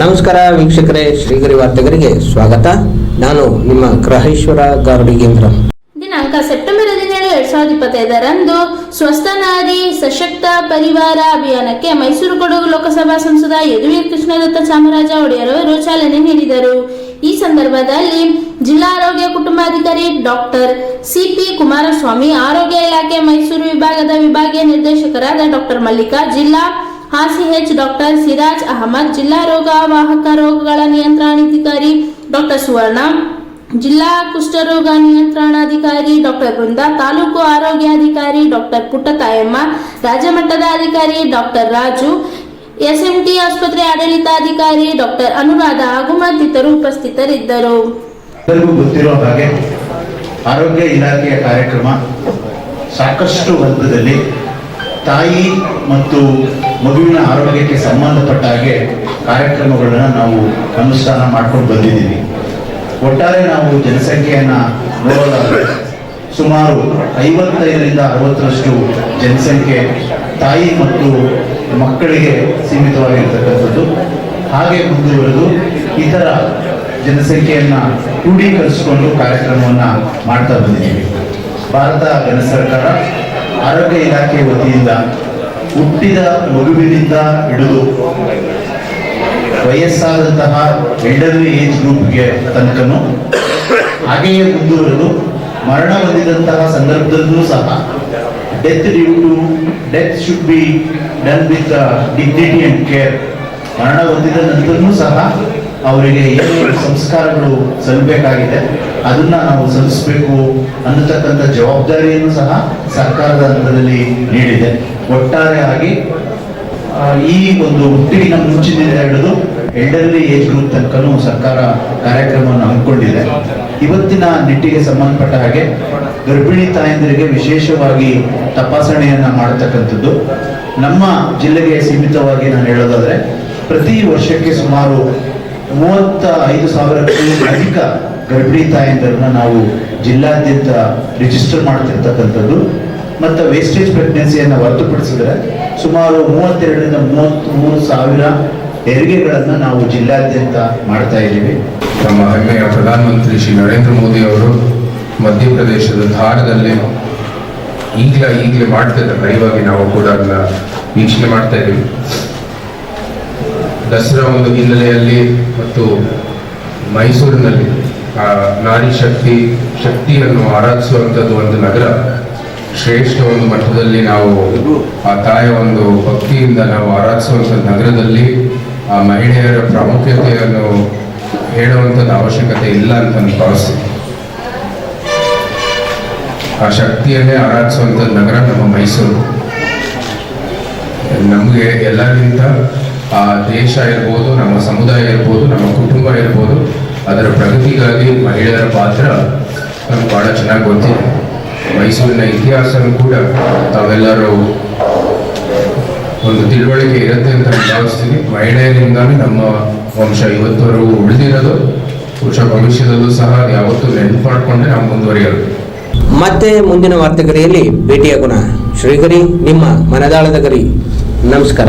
ನಮಸ್ಕಾರ ವೀಕ್ಷಕರೇ, ಶ್ರೀಗರಿ ವಾರ್ತೆಗರಿಗೆ ಸ್ವಾಗತ. ನಾನು ನಿಮ್ಮ ಗ್ರಹೇಶ್ವರ ಗಾರುಡಿಗೇಂದ್ರ ದಿನಾಂಕ ಸೆಪ್ಟೆಂಬರ್ ಹದಿನೇಳು ಎರಡ್ ಸಾವಿರದ ಇಪ್ಪತ್ತೈದರಂದು ಸ್ವಸ್ಥ ನಾರಿ ಸಶಕ್ತ ಪರಿವಾರ ಅಭಿಯಾನಕ್ಕೆ ಮೈಸೂರು ಕೊಡಗು ಲೋಕಸಭಾ ಸಂಸದ ಯದುವೀರ್ ಕೃಷ್ಣದತ್ತ ಚಾಮರಾಜ ಒಡೆಯರ್ ಅವರು ಚಾಲನೆ ನೀಡಿದರು. ಈ ಸಂದರ್ಭದಲ್ಲಿ ಜಿಲ್ಲಾ ಆರೋಗ್ಯ ಕುಟುಂಬಾಧಿಕಾರಿ ಡಾಕ್ಟರ್ ಸಿಪಿ ಕುಮಾರಸ್ವಾಮಿ, ಆರೋಗ್ಯ ಇಲಾಖೆ ಮೈಸೂರು ವಿಭಾಗದ ವಿಭಾಗೀಯ ನಿರ್ದೇಶಕರಾದ ಡಾಕ್ಟರ್ ಮಲ್ಲಿಕಾ ಜಿಲ್ಲಾ ಆರ್ಸಿಎಚ್ ಡಾಕ್ಟರ್ ಸಿರಾಜ್ ಅಹಮದ್, ಜಿಲ್ಲಾ ರೋಗ ವಾಹಕ ರೋಗಗಳ ನಿಯಂತ್ರಣಾಧಿಕಾರಿ ಡಾಕ್ಟರ್ ಸುವರ್ಣ, ಜಿಲ್ಲಾ ಕುಷ್ಠರೋಗ ನಿಯಂತ್ರಣಾಧಿಕಾರಿ ಡಾಕ್ಟರ್ ಬೃಂದ ತಾಲೂಕು ಆರೋಗ್ಯಾಧಿಕಾರಿ ಡಾಕ್ಟರ್ ಪುಟ್ಟತಾಯಮ್ಮ, ರಾಜ್ಯ ಮಟ್ಟದ ಅಧಿಕಾರಿ ಡಾಕ್ಟರ್ ರಾಜು, ಎಸ್ಎಂಟಿ ಆಸ್ಪತ್ರೆ ಆಡಳಿತಾಧಿಕಾರಿ ಡಾಕ್ಟರ್ ಅನುರಾಧ ಹಾಗೂ ಮತ್ತಿತರರು ಉಪಸ್ಥಿತರಿದ್ದರು. ಆರೋಗ್ಯ ಇಲಾಖೆಯ ಕಾರ್ಯಕ್ರಮ ಸಾಕಷ್ಟು ಹಂತದಲ್ಲಿ ತಾಯಿ ಮತ್ತು ಮಗುವಿನ ಆರೋಗ್ಯಕ್ಕೆ ಸಂಬಂಧಪಟ್ಟ ಹಾಗೆ ಕಾರ್ಯಕ್ರಮಗಳನ್ನು ನಾವು ಅನುಷ್ಠಾನ ಮಾಡ್ಕೊಂಡು ಬಂದಿದ್ದೀವಿ. ಒಟ್ಟಾರೆ ನಾವು ಜನಸಂಖ್ಯೆಯನ್ನು ನೋಡೋದಾದ್ರೆ ಸುಮಾರು ಐವತ್ತೈದರಿಂದ ಅರವತ್ತರಷ್ಟು ಜನಸಂಖ್ಯೆ ತಾಯಿ ಮತ್ತು ಮಕ್ಕಳಿಗೆ ಸೀಮಿತವಾಗಿರ್ತಕ್ಕಂಥದ್ದು. ಹಾಗೆ ಮುಂದುವರೆದು ಇತರ ಜನಸಂಖ್ಯೆಯನ್ನ ಕ್ರೋಢೀಕರಿಸಿಕೊಂಡು ಕಾರ್ಯಕ್ರಮವನ್ನ ಮಾಡ್ತಾ ಬಂದಿದ್ದೀವಿ. ಭಾರತ ಜನ ಸರ್ಕಾರ ಆರೋಗ್ಯ ಇಲಾಖೆ ವತಿಯಿಂದ ಹುಟ್ಟಿದ ಮಗುವಿನಿಂದ ಹಿಡಿದು ವಯಸ್ಸಾದಂತಹ ಎಲ್ಡರ್ಲಿ ಏಜ್ ಗ್ರೂಪ್ಗೆ ತನಕನು ಹಾಗೆಯೇ ಮುಂದುವರೆದು ಮರಣ ಹೊಂದಿದಂತಹ ಸಂದರ್ಭದಲ್ಲೂ ಸಹ death due to death should be done with dignity and care ಮರಣ ಹೊಂದಿದ ನಂತರನೂ ಸಹ ಅವರಿಗೆ ಏನೇನು ಸಂಸ್ಕಾರಗಳು ಸಲ್ಲಬೇಕಾಗಿದೆ, ಅದನ್ನ ನಾವು ಸಲ್ಲಿಸಬೇಕು ಅನ್ನತಕ್ಕಂಥ ಜವಾಬ್ದಾರಿಯನ್ನು ಸಹ ಸರ್ಕಾರದ ಹಂತದಲ್ಲಿ ನೀಡಿದೆ. ಒಟ್ಟಾರೆಯಾಗಿ ಈ ಒಂದು ಹುಟ್ಟಿನ ಮುಂಚಿನಿಂದ ಹಿಡಿದು ಎಲ್ಡರ್ಲಿ ಏಜ್ ಗ್ರೂಪ್ ತನಕನೂ ಸರ್ಕಾರ ಕಾರ್ಯಕ್ರಮವನ್ನು ಹಮ್ಮಿಕೊಂಡಿದೆ. ಇವತ್ತಿನ ನಿಟ್ಟಿಗೆ ಸಂಬಂಧಪಟ್ಟ ಹಾಗೆ ಗರ್ಭಿಣಿ ತಾಯಂದಿರಿಗೆ ವಿಶೇಷವಾಗಿ ತಪಾಸಣೆಯನ್ನ ಮಾಡತಕ್ಕಂಥದ್ದು. ನಮ್ಮ ಜಿಲ್ಲೆಗೆ ಸೀಮಿತವಾಗಿ ನಾನು ಹೇಳೋದಾದ್ರೆ, ಪ್ರತಿ ವರ್ಷಕ್ಕೆ ಸುಮಾರು ಮೂವತ್ತ ಐದು ಸಾವಿರಕ್ಕೂ ಅಧಿಕ ಗರ್ಭಿಣಿ ತಾಯಂದಿರನ್ನ ನಾವು ಜಿಲ್ಲಾದ್ಯಂತ ರಿಜಿಸ್ಟರ್ ಮಾಡ್ತಿರ್ತಕ್ಕಂಥದ್ದು. ಮತ್ತು ವೇಸ್ಟೇಜ್ ಪ್ರೆಗ್ನೆನ್ಸಿಯನ್ನು ಹೊರತುಪಡಿಸಿದ್ರೆ ಸುಮಾರು ಮೂವತ್ತೆರಡರಿಂದ ಮೂವತ್ತ್ಮೂರು ಸಾವಿರ ಹೆರಿಗೆಗಳನ್ನು ನಾವು ಜಿಲ್ಲಾದ್ಯಂತ ಮಾಡ್ತಾ ಇದ್ದೀವಿ. ನಮ್ಮ ಹೆಮ್ಮೆಯ ಪ್ರಧಾನಮಂತ್ರಿ ಶ್ರೀ ನರೇಂದ್ರ ಮೋದಿ ಅವರು ಮಧ್ಯಪ್ರದೇಶದ ಧಾರದಲ್ಲಿ ಈಗಲೇ ಈಗಲೇ ಮಾಡ್ತಾ ಇದ್ದಾರೆ ನಾವು ಕೂಡ ಅದನ್ನ ವೀಕ್ಷಣೆ ಮಾಡ್ತಾ ಇದ್ದೀವಿ. ದಸರಾ ಒಂದು ಹಿನ್ನೆಲೆಯಲ್ಲಿ ಮತ್ತು ಮೈಸೂರಿನಲ್ಲಿ, ಆ, ನಾರಿ ಶಕ್ತಿ, ಶಕ್ತಿಯನ್ನು ಆರಾಧಿಸುವಂಥದ್ದು ಒಂದು ನಗರ. ಶ್ರೇಷ್ಠ ಒಂದು ಮಠದಲ್ಲಿ ನಾವು ಆ ತಾಯಿಯ ಒಂದು ಭಕ್ತಿಯಿಂದ ನಾವು ಆರಾಧಿಸುವಂಥ ನಗರದಲ್ಲಿ, ಆ ಮಹಿಳೆಯರ ಪ್ರಾಮುಖ್ಯತೆಯನ್ನು ಹೇಳುವಂಥದ್ದು ಅವಶ್ಯಕತೆ ಇಲ್ಲ ಅಂತ ನನ್ನ ಭಾವಿಸ್ತೀನಿ. ಆ ಶಕ್ತಿಯನ್ನೇ ಆರಾಧಿಸುವಂಥದ್ದು ನಗರ ನಮ್ಮ ಮೈಸೂರು. ನಮಗೆ ಎಲ್ಲರಿಗಿಂತ ಆ ದೇಶ ಇರ್ಬೋದು, ನಮ್ಮ ಸಮುದಾಯ ಇರ್ಬೋದು, ನಮ್ಮ ಕುಟುಂಬ ಇರ್ಬೋದು, ಅದರ ಪ್ರಗತಿಗಾಗಿ ಮಹಿಳೆಯರ ಪಾತ್ರ ನಮ್ಗೆ ಭಾಳ ಚೆನ್ನಾಗಿ ಗೊತ್ತಿದೆ. ಮೈಸೂರಿನ ಇತಿಹಾಸನೂ ಕೂಡ ತಾವೆಲ್ಲರೂ ಒಂದು ತಿಳುವಳಿಕೆ ಇರುತ್ತೆ ಅಂತ ಭಾವಿಸ್ತೀನಿ. ಮಹಿಳೆಯರಿಂದಾನೇ ನಮ್ಮ ವಂಶ ಇವತ್ತವರೆಗೂ ಉಳಿದಿರೋದು. ಪುರುಷ ಭವಿಷ್ಯದಲ್ಲೂ ಸಹ ಯಾವತ್ತೂ ನೆನಪು ಮಾಡಿಕೊಂಡ್ರೆ ನಾವು ಮುಂದುವರಿಯೋದು ಮತ್ತೆ ಮುಂದಿನ ವಾರ್ತೆಗರಿಯಲ್ಲಿ ಭೇಟಿಯಾಗೋಣ. ಶ್ರೀಗರಿ ನಿಮ್ಮ ಮನದಾಳದ ಗರಿ. ನಮಸ್ಕಾರ.